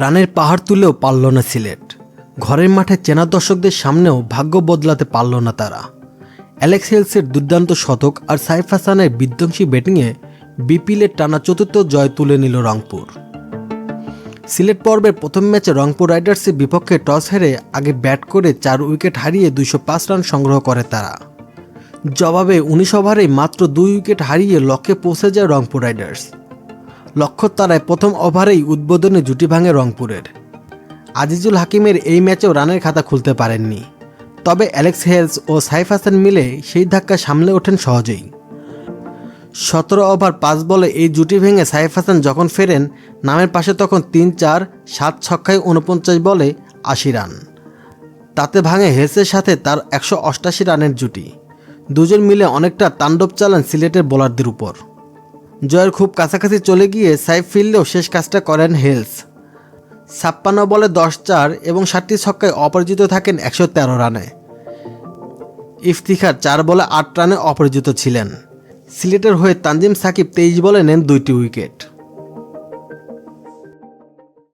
রানের পাহাড় তুলেও পারল না সিলেট। ঘরের মাঠে চেনা দর্শকদের সামনেও ভাগ্য বদলাতে পারল না তারা। অ্যালেক্স হেলসের দুর্দান্ত শতক আর সাইফ হাসানের বিধ্বংসী ব্যাটিংয়ে বিপিএলের টানা চতুর্থ জয় তুলে নিল রংপুর। সিলেট পর্বের প্রথম ম্যাচে রংপুর রাইডার্সের বিপক্ষে টস হেরে আগে ব্যাট করে চার উইকেট হারিয়ে দুইশো পাঁচ রান সংগ্রহ করে তারা। জবাবে উনিশ ওভারেই মাত্র দুই উইকেট হারিয়ে লক্ষ্যে পৌঁছে যায় রংপুর রাইডার্স। লক্ষ্য তারায় প্রথম ওভারেই উদ্বোধনে জুটি ভাঙে রংপুরের। আজিজুল হাকিমের এই ম্যাচেও রানের খাতা খুলতে পারেননি। তবে অ্যালেক্স হেলস ও সাইফ হাসান মিলে সেই ধাক্কা সামলে ওঠেন সহজেই। সতেরো ওভার পাঁচ বলে এই জুটি ভেঙে সাইফ হাসান যখন ফেরেন, নামের পাশে তখন তিন চার, সাত ছক্কায় উনপঞ্চাশ বলে আশি রান। তাতে ভাঙে হেলসের সাথে তার একশো অষ্টাশি রানের জুটি। দুজন মিলে অনেকটা তাণ্ডব চালান সিলেটের বোলারদের উপর। জয়ের খুব কাছাকাছি চলে গিয়ে সাইফ ফিল্ডেও শেষ কাজটা করেন হেলস। ছাপ্পান্ন বলে দশ চার এবং ষাটটি ছক্কায় অপরাজিত থাকেন একশো তেরো রানে। ইফতিখার চার বলে আট রানে অপরাজিত ছিলেন। সিলেটের হয়ে তানজিম সাকিব তেইশ বলে নেন দুইটি উইকেট।